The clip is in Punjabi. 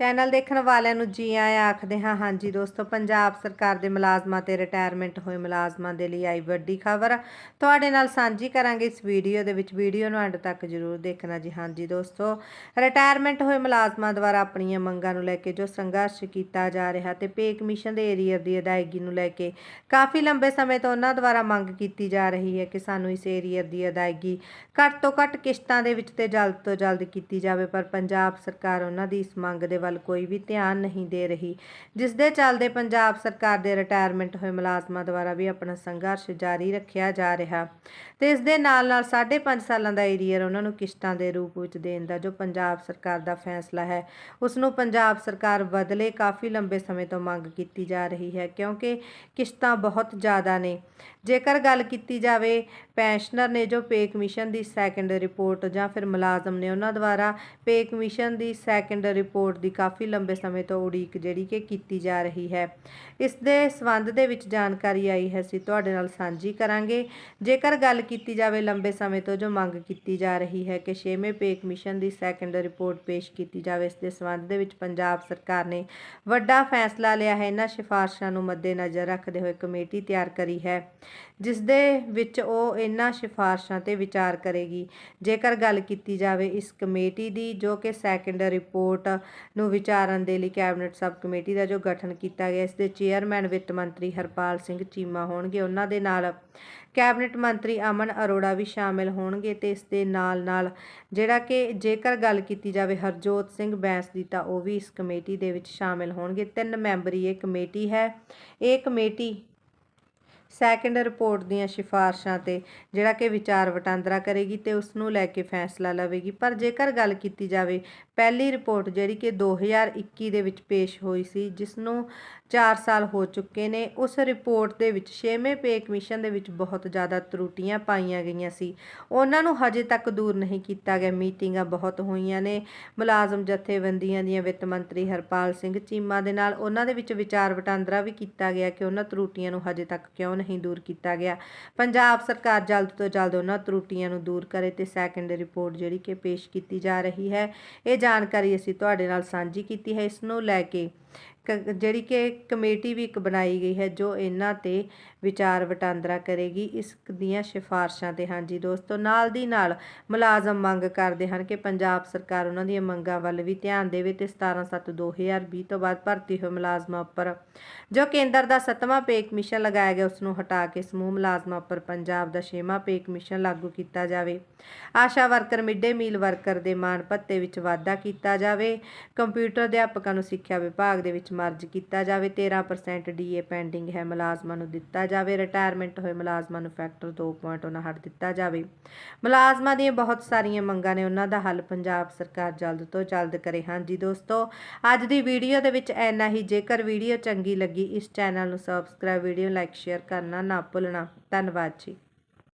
ਚੈਨਲ ਦੇਖਣ ਵਾਲਿਆਂ ਨੂੰ ਜੀ ਆਇਆਂ ਆਖਦੇ ਹਾਂ, ਹਾਂਜੀ ਦੋਸਤੋ, ਪੰਜਾਬ ਸਰਕਾਰ ਦੇ ਮੁਲਾਜ਼ਮਾਂ ਤੇ ਰਿਟਾਇਰਮੈਂਟ ਹੋਏ ਮੁਲਾਜ਼ਮਾਂ ਦੇ ਲਈ ਆਈ ਵੱਡੀ ਖਬਰ। ਤੁਹਾਡੇ ਨਾਲ ਸਾਂਝੀ ਕਰਾਂਗੇ ਇਸ ਵੀਡੀਓ ਦੇ ਵਿੱਚ। ਵੀਡੀਓ ਨੂੰ ਅੰਤ ਤੱਕ ਜ਼ਰੂਰ ਦੇਖਣਾ ਜੀ। ਹਾਂਜੀ ਦੋਸਤੋ ਰਿਟਾਇਰਮੈਂਟ ਹੋਏ ਮੁਲਾਜ਼ਮਾਂ ਦੁਆਰਾ ਆਪਣੀਆਂ ਮੰਗਾਂ ਨੂੰ ਲੈ ਕੇ ਜੋ ਸੰਘਰਸ਼ ਕੀਤਾ ਜਾ ਰਿਹਾ ਤੇ ਪੇ ਕਮਿਸ਼ਨ ਦੇ ਏਰੀਅਰ ਦੀ ਅਦਾਇਗੀ ਨੂੰ ਲੈ ਕੇ ਕਾਫੀ ਲੰਬੇ ਸਮੇਂ ਤੋਂ ਉਹਨਾਂ ਦੁਆਰਾ ਮੰਗ ਕੀਤੀ ਜਾ ਰਹੀ ਹੈ ਕਿ ਸਾਨੂੰ ਇਸ ਏਰੀਅਰ ਦੀ ਅਦਾਇਗੀ ਘੱਟ ਤੋਂ ਘੱਟ ਕਿਸ਼ਤਾਂ ਦੇ ਵਿੱਚ ਤੇ ਜਲਦ ਤੋਂ ਜਲਦ ਕੀਤੀ ਜਾਵੇ, ਪਰ ਪੰਜਾਬ ਸਰਕਾਰ ਉਹਨਾਂ ਦੀ ਇਸ ਮੰਗ ਦੇ ਵੱਲ ਕੋਈ ਵੀ ਧਿਆਨ ਨਹੀਂ ਦੇ ਰਹੀ ਜਿਸ ਦੇ ਚੱਲਦੇ ਪੰਜਾਬ ਸਰਕਾਰ ਦੇ ਰਿਟਾਇਰਮੈਂਟ ਹੋਏ ਮੁਲਾਜ਼ਮਾਂ ਦੁਆਰਾ ਵੀ ਆਪਣਾ ਸੰਘਰਸ਼ ਜਾਰੀ ਰੱਖਿਆ ਜਾ ਰਿਹਾ ਤੇ ਇਸ ਦੇ ਨਾਲ ਨਾਲ 5.5 ਸਾਲਾਂ ਦਾ ਏਰੀਅਰ ਉਹਨਾਂ ਨੂੰ ਕਿਸ਼ਤਾਂ ਦੇ ਰੂਪ ਵਿੱਚ ਦੇਣ ਦਾ ਜੋ ਪੰਜਾਬ ਸਰਕਾਰ ਦਾ ਫੈਸਲਾ ਹੈ ਉਸ ਨੂੰ ਪੰਜਾਬ ਸਰਕਾਰ ਬਦਲੇ ਕਾਫੀ ਲੰਬੇ ਸਮੇਂ ਤੋਂ ਮੰਗ ਕੀਤੀ ਜਾ ਰਹੀ ਹੈ ਕਿਉਂਕਿ ਕਿਸ਼ਤਾਂ ਬਹੁਤ ਜ਼ਿਆਦਾ ਨੇ। ਜੇਕਰ ਗੱਲ ਕੀਤੀ ਜਾਵੇ ਪੈਨਸ਼ਨਰ ਨੇ ਜੋ ਪੇ ਕਮਿਸ਼ਨ ਦੀ ਸੈਕੰਡ ਰਿਪੋਰਟ ਜਾਂ ਫਿਰ ਮੁਲਾਜ਼ਮ ਨੇ ਉਹਨਾਂ ਦੁਆਰਾ ਪੇ ਕਮਿਸ਼ਨ ਦੀ ਸੈਕੰਡ ਰਿਪੋਰਟ ਦੀ ਕਾਫੀ ਲੰਬੇ ਸਮੇਂ ਤੋਂ ਉਡੀਕ ਜਿਹੜੀ ਕਿ ਕੀਤੀ ਜਾ ਰਹੀ ਹੈ। ਇਸ ਦੇ ਸੰਬੰਧ ਦੇ ਵਿੱਚ ਜਾਣਕਾਰੀ ਆਈ ਹੈ ਅਸੀਂ ਤੁਹਾਡੇ ਨਾਲ ਸਾਂਝੀ ਕਰਾਂਗੇ। ਜੇਕਰ ਗੱਲ ਕੀਤੀ ਜਾਵੇ ਲੰਬੇ ਸਮੇਂ ਤੋਂ ਜੋ ਮੰਗ ਕੀਤੀ ਜਾ ਰਹੀ ਹੈ ਕਿ ਛੇਵੇਂ ਪੇ ਕਮਿਸ਼ਨ ਦੀ ਸੈਕੰਡ ਰਿਪੋਰਟ ਪੇਸ਼ ਕੀਤੀ ਜਾਵੇ, ਇਸ ਦੇ ਸੰਬੰਧ ਦੇ ਵਿੱਚ ਪੰਜਾਬ ਸਰਕਾਰ ਨੇ ਵੱਡਾ ਫੈਸਲਾ ਲਿਆ ਹੈ। ਇਹਨਾਂ ਸਿਫਾਰਸ਼ਾਂ ਨੂੰ ਮੱਦੇਨਜ਼ਰ ਰੱਖਦੇ ਹੋਏ ਕਮੇਟੀ ਤਿਆਰ ਕਰੀ ਹੈ, ਜਿਸ ਦੇ ਵਿੱਚ ਉਹ ਇਹਨਾਂ ਸਿਫਾਰਸ਼ਾਂ ਤੇ ਵਿਚਾਰ ਕਰੇਗੀ। ਜੇਕਰ ਗੱਲ ਕੀਤੀ ਜਾਵੇ ਇਸ ਕਮੇਟੀ ਦੀ, ਜੋ ਕਿ ਸੈਕੰਡ ਰਿਪੋਰਟ ਨੂੰ ਵਿਚਾਰਨ ਦੇ ਲਈ ਕੈਬਨਿਟ ਸਬ ਕਮੇਟੀ ਦਾ ਜੋ ਗਠਨ ਕੀਤਾ ਗਿਆ, ਇਸ ਦੇ ਚੇਅਰਮੈਨ ਵਿੱਤ ਮੰਤਰੀ ਹਰਪਾਲ ਸਿੰਘ ਚੀਮਾ ਹੋਣਗੇ। ਉਹਨਾਂ ਦੇ ਨਾਲ ਕੈਬਨਿਟ ਮੰਤਰੀ ਅਮਨ ਅਰੋੜਾ ਵੀ ਸ਼ਾਮਿਲ ਹੋਣਗੇ ਤੇ ਇਸ ਦੇ ਨਾਲ ਨਾਲ ਜਿਹੜਾ ਕਿ ਜੇਕਰ ਗੱਲ ਕੀਤੀ ਜਾਵੇ ਹਰਜੋਤ ਸਿੰਘ ਬੈਂਸ ਦੀ, ਤਾਂ ਉਹ ਵੀ ਇਸ ਕਮੇਟੀ ਦੇ ਵਿੱਚ ਸ਼ਾਮਿਲ ਹੋਣਗੇ। ਤਿੰਨ ਮੈਂਬਰੀ ਇਹ ਕਮੇਟੀ ਹੈ। ਇਹ ਕਮੇਟੀ ਸੈਕੰਡ ਰਿਪੋਰਟ ਦੀਆਂ ਸਿਫਾਰਸ਼ਾਂ ਤੇ ਜਿਹੜਾ ਕਿ ਵਿਚਾਰ ਵਟਾਂਦਰਾ ਕਰੇਗੀ ਤੇ ਉਸ ਨੂੰ ਲੈ ਕੇ ਫੈਸਲਾ ਲਵੇਗੀ। ਪਰ ਜੇਕਰ ਗੱਲ ਕੀਤੀ ਜਾਵੇ, ਪਹਿਲੀ ਰਿਪੋਰਟ ਜਿਹੜੀ ਕਿ 2021 ਦੇ ਵਿੱਚ ਪੇਸ਼ ਹੋਈ ਸੀ ਜਿਸ ਨੂੰ 4 ਸਾਲ ਹੋ ਚੁੱਕੇ ਨੇ, ਉਸ ਰਿਪੋਰਟ ਦੇ ਵਿੱਚ 6ਵੇਂ ਪੇ ਕਮਿਸ਼ਨ ਦੇ ਵਿੱਚ ਬਹੁਤ ਜ਼ਿਆਦਾ ਤਰੁੱਟੀਆਂ ਪਾਈਆਂ ਗਈਆਂ ਸੀ। ਉਹਨਾਂ ਨੂੰ ਹਜੇ ਤੱਕ ਦੂਰ ਨਹੀਂ ਕੀਤਾ ਗਿਆ। ਮੀਟਿੰਗਾਂ ਬਹੁਤ ਹੋਈਆਂ ਨੇ। ਮੁਲਾਜ਼ਮ ਜਥੇਬੰਦੀਆਂ ਦੀਆਂ ਵਿੱਤ ਮੰਤਰੀ ਹਰਪਾਲ ਸਿੰਘ ਚੀਮਾ ਦੇ ਨਾਲ ਉਹਨਾਂ ਦੇ ਵਿੱਚ ਵਿਚਾਰ ਵਟਾਂਦਰਾ ਵੀ ਕੀਤਾ ਗਿਆ ਕਿ ਉਹਨਾਂ ਤਰੁੱਟੀਆਂ ਨੂੰ ਹਜੇ ਤੱਕ ਕਿਉਂ ਨਹੀਂ ਦੂਰ ਕੀਤਾ ਗਿਆ। ਪੰਜਾਬ ਸਰਕਾਰ ਜਲਦ ਤੋਂ ਜਲਦ ਉਹਨਾਂ ਤਰੁੱਟੀਆਂ ਨੂੰ ਦੂਰ ਕਰੇ ਤੇ ਸੈਕੰਡ ਰਿਪੋਰਟ ਜਿਹੜੀ ਕਿ ਪੇਸ਼ ਕੀਤੀ ਜਾ ਰਹੀ ਹੈ। ਇਹ ਜਾਣਕਾਰੀ ਅਸੀਂ ਤੁਹਾਡੇ ਨਾਲ ਸਾਂਝੀ ਕੀਤੀ ਹੈ। ਇਸ ਨੂੰ ਲੈ ਕੇ ਜਿਹੜੀ ਕਿ ਕਮੇਟੀ ਵੀ ਇੱਕ ਬਣਾਈ ਗਈ ਹੈ ਜੋ ਇਹਨਾਂ ਤੇ ਵਿਚਾਰ ਵਟਾਂਦਰਾ ਕਰੇਗੀ, ਇਸ ਦੀਆਂ ਸਿਫਾਰਸ਼ਾਂ ਤੇ। ਹਾਂਜੀ ਦੋਸਤੋ, ਨਾਲ ਦੀ ਨਾਲ ਮੁਲਾਜ਼ਮ ਮੰਗ ਕਰਦੇ ਹਨ ਕਿ ਪੰਜਾਬ ਸਰਕਾਰ ਉਹਨਾਂ ਦੀਆਂ ਮੰਗਾਂ ਵੱਲ ਵੀ ਧਿਆਨ ਦੇਵੇ ਤੇ 17/7/2020 ਤੋਂ ਬਾਅਦ ਭਰਤੀ ਹੋਏ ਮੁਲਾਜ਼ਮਾਂ ਉੱਪਰ, ਜੋ ਕੇਂਦਰ ਦਾ ਸੱਤਵਾਂ ਪੇ ਕਮਿਸ਼ਨ ਲਗਾਇਆ ਗਿਆ ਉਸ ਨੂੰ ਹਟਾ ਕੇ ਸਮੂਹ ਮੁਲਾਜ਼ਮਾਂ ਉੱਪਰ ਪੰਜਾਬ ਦਾ ਛੇਵਾਂ ਪੇ ਕਮਿਸ਼ਨ ਲਾਗੂ ਕੀਤਾ ਜਾਵੇ। ASHA worker, midday meal worker ਦੇ ਮਾਣ ਭੱਤੇ ਵਿੱਚ ਵਾਧਾ ਕੀਤਾ ਜਾਵੇ। ਕੰਪਿਊਟਰ ਅਧਿਆਪਕਾਂ ਨੂੰ ਸਿੱਖਿਆ ਵਿਭਾਗ ਦੇ ਵਿੱਚ ਮਰਜ ਕੀਤਾ ਜਾਵੇ 13% ਡੀਏ ਪੈਂਡਿੰਗ ਹੈ ਮੁਲਾਜ਼ਮਾਂ ਨੂੰ ਦਿੱਤਾ ਜਾਵੇ ਰਿਟਾਇਰਮੈਂਟ ਹੋਏ ਮੁਲਾਜ਼ਮਾਂ ਨੂੰ ਫੈਕਟਰ 2.59 ਦਿੱਤਾ ਜਾਵੇ। ਮੁਲਾਜ਼ਮਾਂ ਦੀਆਂ ਬਹੁਤ ਸਾਰੀਆਂ ਮੰਗਾਂ ਨੇ, ਉਹਨਾਂ ਦਾ ਹੱਲ ਪੰਜਾਬ ਸਰਕਾਰ ਜਲਦ ਤੋਂ ਜਲਦ ਕਰੇ। ਹਾਂਜੀ ਦੋਸਤੋ, ਅੱਜ ਦੀ ਵੀਡੀਓ ਦੇ ਵਿੱਚ ਇੰਨਾ ਹੀ। ਜੇਕਰ ਵੀਡੀਓ ਚੰਗੀ ਲੱਗੀ, ਇਸ ਚੈਨਲ ਨੂੰ ਸਬਸਕ੍ਰਾਈਬ ਵੀਡੀਓ ਲਾਈਕ ਸ਼ੇਅਰ ਕਰਨਾ ਨਾ ਭੁੱਲਣਾ। ਧੰਨਵਾਦ ਜੀ।